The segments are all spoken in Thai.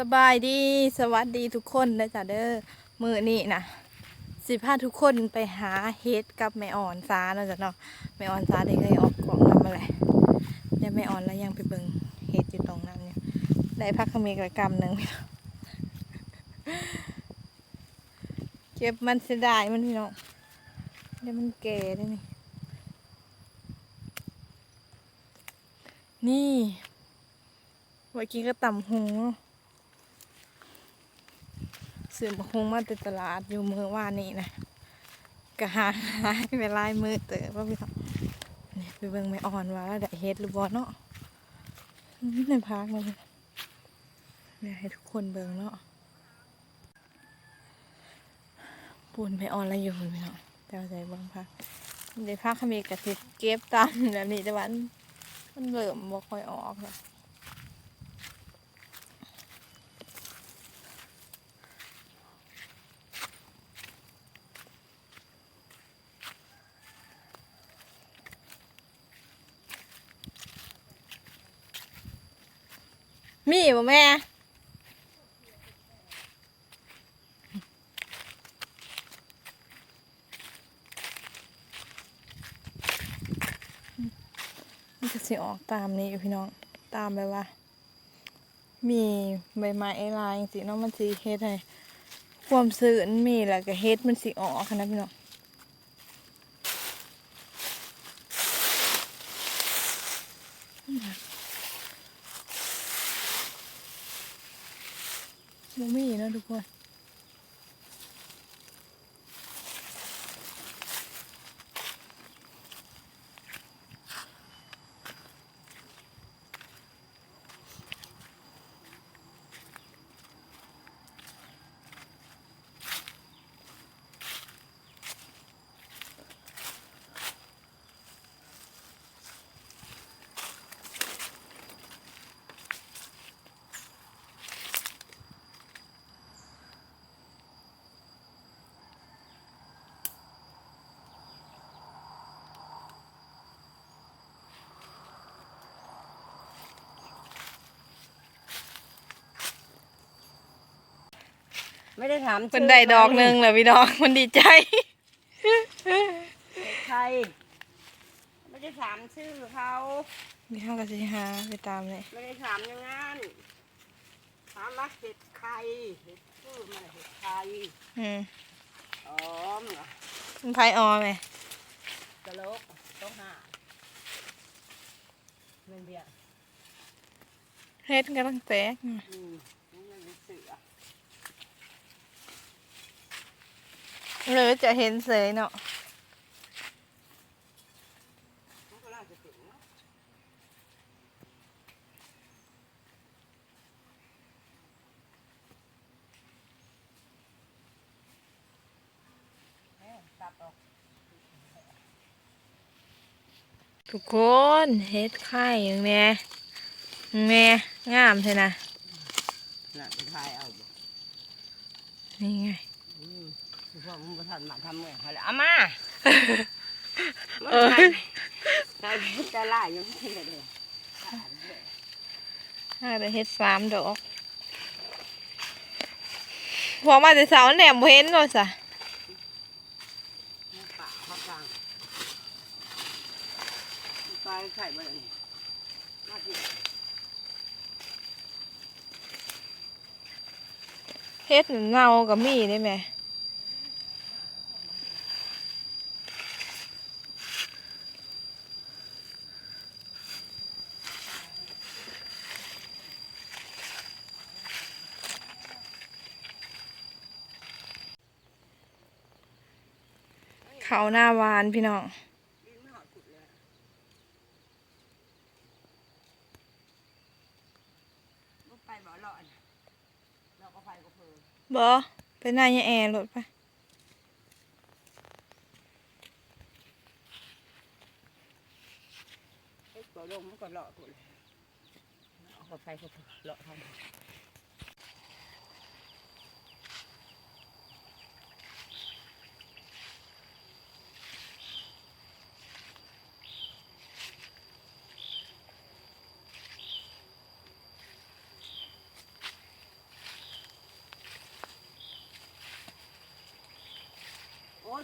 สบายดีสวัสดีทุกคนนะจ๊ะเด้อมือนี่นะสิพาทุกคนไปหาเฮ็ดกับแม่อ่อนซาเนาะจ๊ะเนาะแม่อ่อนซาได้เคยออกกล่องนำมาแหละเดี๋ยวแม่อ่อนแล้วยังไปเบิ่งเฮ็ดอยู่ตรงนั้นเนี่ยได้พักขมีกระกำหนึ่งเก็บมันเสียดายมันพี่น้องเดี๋ยวมันแก่ได้นี่นี่ไว้กินก็ต่ำหง ซื้อมาหงมาแต่ตลาดอยู่เมื่อว่านนี้นะก็หาหายไปลายมือเต๋อว่าพี่ทำนี่ไปเบิ่งไม่อ่อนว่าแล้วได้เฮ็ดหรือบ่เนาะนี่ในพักมาเลยอยากให้ทุกคนเบิ่งเนาะปูนไม่อ่อนอะไรอยู่พี่เนาะแต่ว่าใจเบิ่งพักในพักเขามีกระติบเก็บตามแบบนี้แต่วันมันเริ่อมบ่ค่อยออกแล้ว มีบ่แม่มันจะสิออกตามนี่พี่น้องตามแบบว่า มีใบไม้ลายสิเนาะมันสิเฮ็ดให้ความสื่นมีแล้วก็เฮ็ดมันสิออกนะพี่น้อง บ่มี ไม่ได้ถามเป็นได้ดอกหนึ่งเหรอพี่น้องมันดีใจ ใครไม่ได้ถามชื่อเขามีข้าวกับสิหาไปตามเลยไม่ได้ถามอย่างนั้นถามว่าเห็ดใครเห็ดชื่อมันเห็ดใครอืมอ๋อมเหรอมันไพออไหมกะโหลกต้องหาเงินเบียร์เฮ็ดกำลังแตกอืมนี่มันเป็นเสือ เลยจะเห็นเสยเนาะมันก็น่าจะถึงเนอะเอ้ยตัดออกทุกคนเฮ็ดไข่ยังแม่ยังแม่งามใช่นะน่ะไปถ่ายเอาบ่นี่ไงอืมคือ พวกมึงบ่ทันมาทำไงเขาเลยเอามาเออได้จะไล่ยังไม่ได้เลยถ้าได้เฮ็ดสามดอกพอมาแต่เสาแหนมบ่เห็นเลยสะป่าพักกลางไปใส่ไปเลยมาที่เฮ็ดเงากับมีได้ไหม หน้าหวานพี่น้องดินไม่หอดขุดเลยลูกไปบ่หลอดเราก็ไปก็เพลินบอไปหน้ายายแอร์รถไปเอ็กซ์ลงมันก็หลอดขุดเลยเอาก็ไปก็เพลินหลอดทำ ชื่อมันได้ด้วยให้ลูกเขาแม่ให้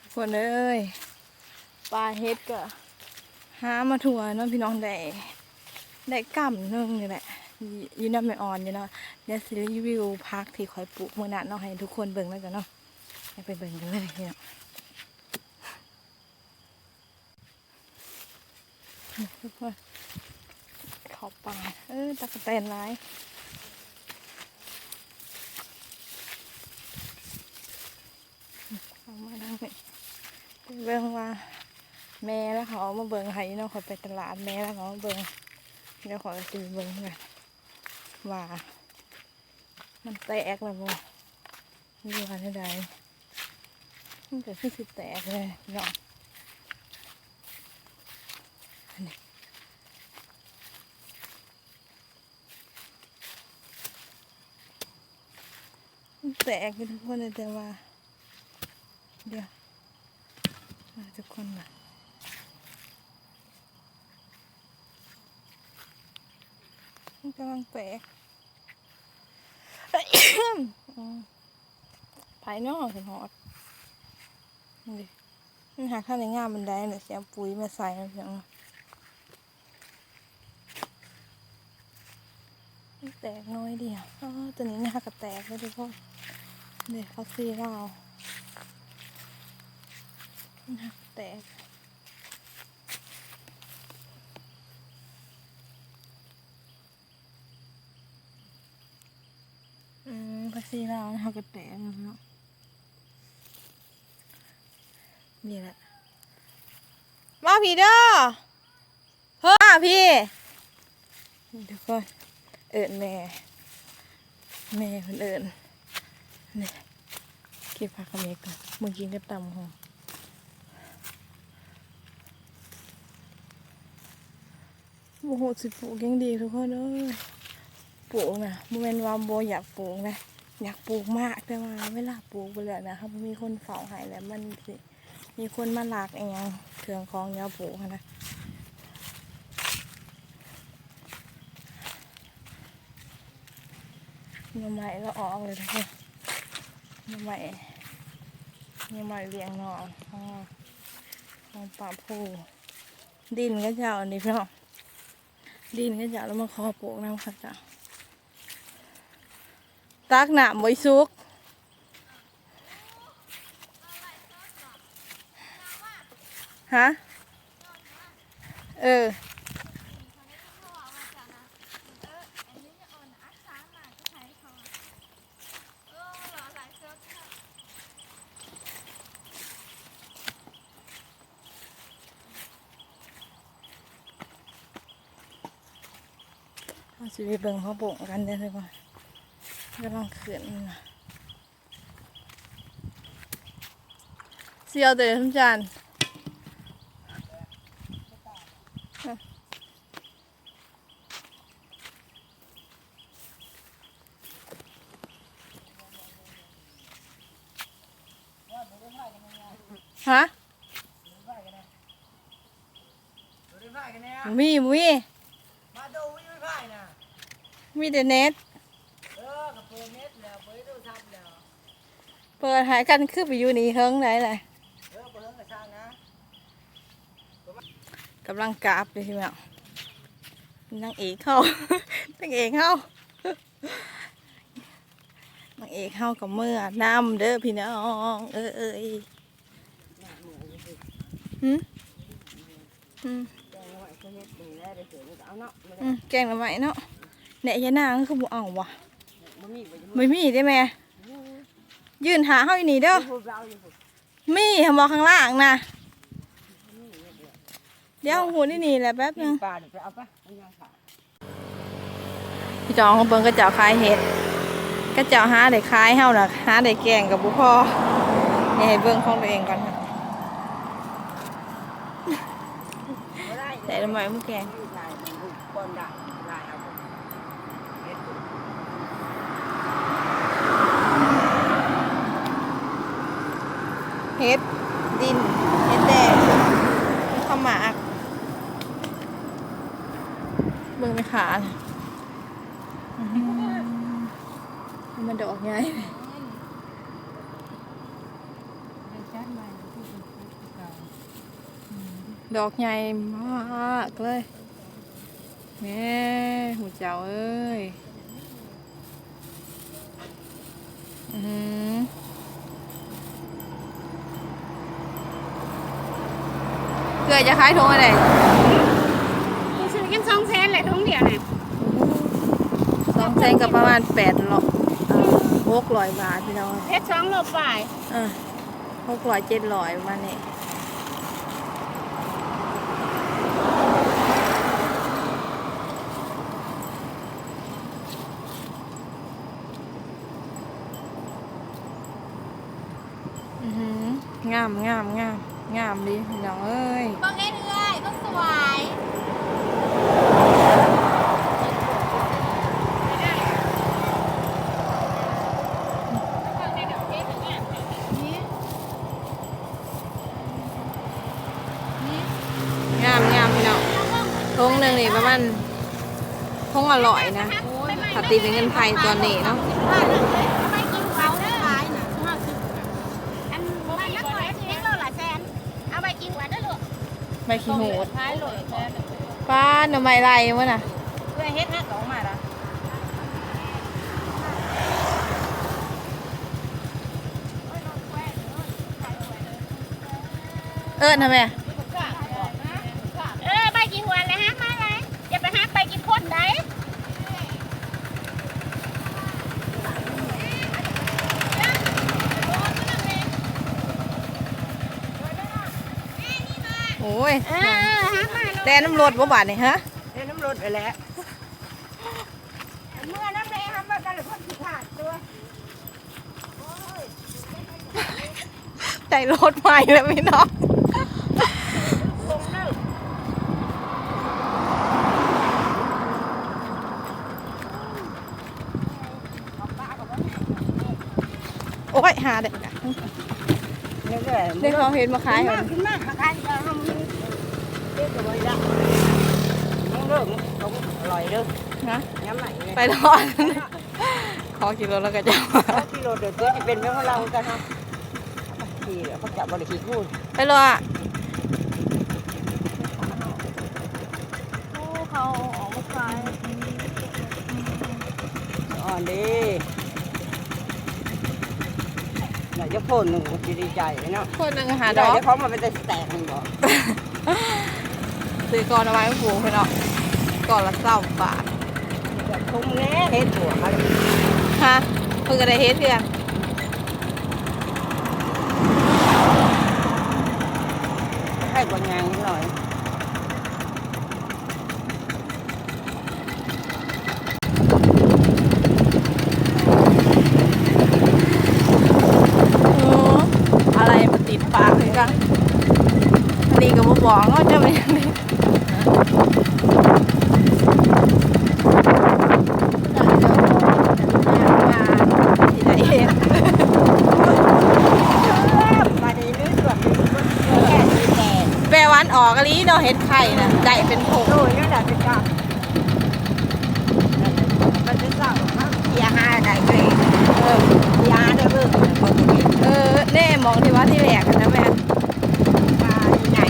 ทุกคนเอ้ยปลาเฮ็ดก็หามาถั่วเน้องพี่น้องได้ได้กำนึงนี่แหละยูน้ำไม่อ่อนอยู่เนาะเดี๋ยวสิรีวิวพักที่คอยปลูกเมื่อนั้นเนาะให้ทุกคนเบิ่งแล้วกันเนาะให้ไปเบิ่งกันเลยพี่น้งทุกคนขอบปลาเออตะกะแตนร้าย อามาดังนี่เบิ่งว่า แม่แล้วเขาเอามาเบิ่งให้เนาะเขาไปตลาดแม่แล้วเขามาเบิ่งเดี๋ยวขอซื้อเบิ่งกันว่ามันแตกแล้วบ่มีวันใดมันเกิดขึ้นสิแตกเลยเนาะอันนี้มันแตกกันทุกคนเลยแต่ว่า เดี๋ยวมาทุกคนนะมันกำลังแตกภายนอกเห็นหอดนี่มันหาข้างในงามมันได้เนี่ยเสียปุ๋ยมาใส่แล้วเพียงแตกน้อยเดียวอ๋อตัวนี้นะคะก็แตกแล้วทุกคนเดี๋ยเขาซีเรา มันหักแตกอืมก็ซีเราเขาก็แตกแล้วเนาะนี่แหละมาพี่เด้อเฮ้อพี่เดี๋ยวก่อนเอิญแม่แม่คนเอิญนี่เก็บผักกระเมกก่อนเมื่อกี้ก็ตำหอม โอ้โหสิปลูกยังดีทุกคนเอ้ยปลูกนะบ่แม่นว่าโบอยากปลูกนะอยากปลูกมากแต่ว่าเวลาปลูกไปแล้วนะครับมีคนเฝ้าให้แล้วมันสิมีคนมาหลากเองเครื่องของอยาปลูกนะหน่อไม้ก็ออกเลยทุกคนหน่อไม้หน่อไม้เลี้ยงนอนอ๋อของป่าพูดินก็จะเอาอันนี้พี่น้อง ดินก็จะแล้วมาขอปลูกน้ำค่ะจ้ะตักหนามไว้ซุกฮะเออ ไปเบิ่งพ่อโป่งกันเด้อทุกคนกำลังขึ้นนเสียวเดี๋ยวทุกจานฮะ ดูได้ไพ่กันแน่ มีมี มาดูวิ่งไพ่น่ะ มีแต่ เปิดเน็ตเปิดหายกันคือไปอยู่นี่เฮิงไหนเลยเออเปิดกระช่างนะกำลังกราบเลยทีเดียวนางเอกเข้านางเอกเข้านางเอกเข้ากับเมื่อน้ำเด้อพี่น้องเออเอยหืมอืมแกงหอยเขาเน็ตดีแล้วเดี๋ยวเสืมอืมแกงละไหมเนาะ เนี่ยยายนางคือบ่เอาวะไม่มีได้ไหมยืนหาเฮาอยู่นี่เด้อพูดเราอยู่พูดมีทำบอข้างล่างนะเดี๋ยวหูนี่นี่แหละแป๊บนึงปลาเดี๋ยวไปเองขาดพี่จองเบิ้งกระเจ้าคายเห็ดกระเจ้าหาได้คายเฮาน่ะหาได้แกงกับบุพอนี่ให้เบิ่งของตัวเองก่อนค่ะไม่ได้ใส่ทำไมมึงแกง ลายมันบุกบอลได้ลายเอาเน็ต เห็ด ดินเห็ดแดงมีข้าวหมากเบิ่งในขาน่ะมันดอกใหญ่ดอกใหญ่มากเลยแม่หูเจ้าเอ้ย อือหือ เกิดจะคล้ายทงอะไรกูซื้อยังสองแสนแหละทุงเดียวน่ะสองแสนกับประมาณแปดหรอกหกร้อยบาทพี่น้องเพชรสองโลฝ่ายอะหกร้อยเจ็ดร้อยประมาณนี้อือหืองามงามงาม งามดีพี่น้องเอ้ยบังเอ้ยเอ้ยบังสวยงามงามพี่น้องทงหนึ่งนี่ประมาณทงอร่อยนะถ้าตีเป็นเงินไทยตอนนี้เนาะ ใบขี้หูดท้ายโหลดแสนป้าหน่อไม้ไรวะน่ะเพื่อเฮ็ดห้าสองมาละเอิ้นทำไม เออไปกินหัวเลยฮะมาเลยอย่าไปฮักไปกินคนได้ โอ้ยเออฮักมาแต่น้ำรดบ่บาดนี่ฮะเล่นน้ำรถไปแล้วเมื่อน้ำแดงทำมากันเลยคนขี้ขาดตัวใจรถใหม่แล้วพี่น้องคงเลิกโอ้ยหาเด็กอะ นี่แหละเด็กเขาเห็นมาขายเหรอขึ้นมาขายจะทำเด็กก็ไว้ละน้องเลิกต้องอร่อยเด้อนะย้ำไหนไปทอดขอกินรถแล้วก็จะที่โรดเดือดจะเป็นเรื่องของเรากันครับขี่เขาจับบริขีพูดไปเลยอะเขาออกมาขายอ่อนดี อยากจะพ่นหนึ่งจะดีใจเนาะคนหนึ่งหาดได้อกเดี๋ยวเขามาเป็นแต่แตกหนึ่งบอกซื้อก่อนเอาไว้ให้ผูกพี่น้องก่อนละเศร้าบาทแบบทุ่มแน่เห็ดหัวมาเลยฮะเพิ่งก็ได้เฮ็ดเพื่อนให้บางงานนิดหน่อย อืออะไรมันติดปากเลยจ้ะอันนี้ก็บ่บอกว่าจะเป็นยังไงที่ไหนเห็น มาดีลื้อส่วนแค่ดีแก่ แปลวันออกอะลีเนาะเห็ดไข่นะได้เป็นผงโดยนี่แหละเป็นการมันจะเศร้าครับเสียหายได้เลยเออเสียหายได้เบิ่งคนที่เออแน่มองที่ว่าที่แหลกกันนะแม่ มาใหญ่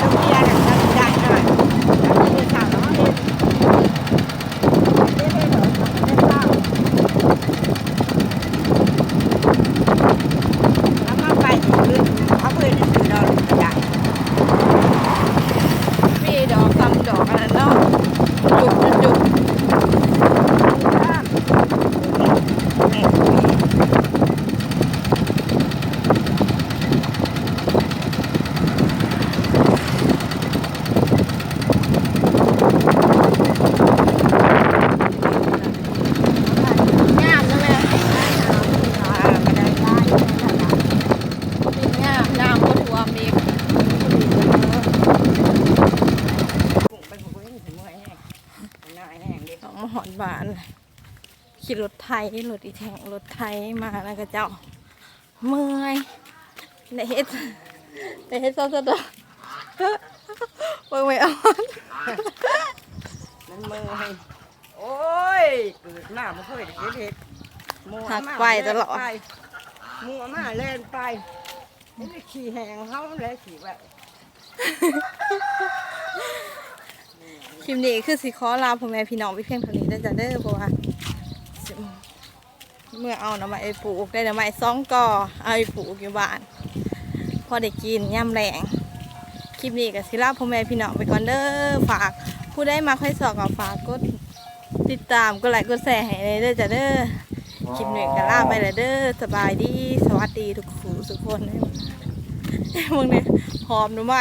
ต้องเสียกันได้ได้หน่อยแล้วมีเศร้าแล้วเนี่ยเด้เด้เหรอเด้เศร้าแล้วมาไปคือเอาเพื่อนถือเราใหญ่ มีดอกซ้ำดอกอันนั้นเนาะจุกจุก งามนะแม่งามน้ำก็ท่วมอีก สองมาหอนบานขี่รถไทยรถอีแทงรถไทยมาแล้วก็เจ้าเมื่อยได้เฮ็ดได้เฮ็ดซอสตัวเบิ่งไม่ออกมันมือให้โอ้โอ้ยเกิดมาไม่เคยได้เห็นเห็ดหมูหัอากมาไปตลอดแนไปหมูอามาเล่นไปนี่ขี่แหงเขาเลยขี่แบบ คลิปนี้คือสิขอลาพ่อแม่พี่น้องไปเพียงเท่านี้ได้จ้ะเด้อเพราะว่าเมื่อเอาหน่อไม้ไปปลูกได้หน่อไม้สองกอเอาไปปลูกอยู่บ้าน พอได้กินย่ำแรงคลิปนี้กับสิลาพ่อแม่พี่น้องไปก่อนเด้อฝากผู้ได้มาค่อยสอบกับฝากกดติดตามกดไลค์กดแชร์ให้เลยเด้อจ้ะเด้อคลิปนี้ก็ลาไปแล้วเด้อสบายดีสวัสดีทุกผู้ทุกคนเด้อมึงเนี่ยหอมหนูไหม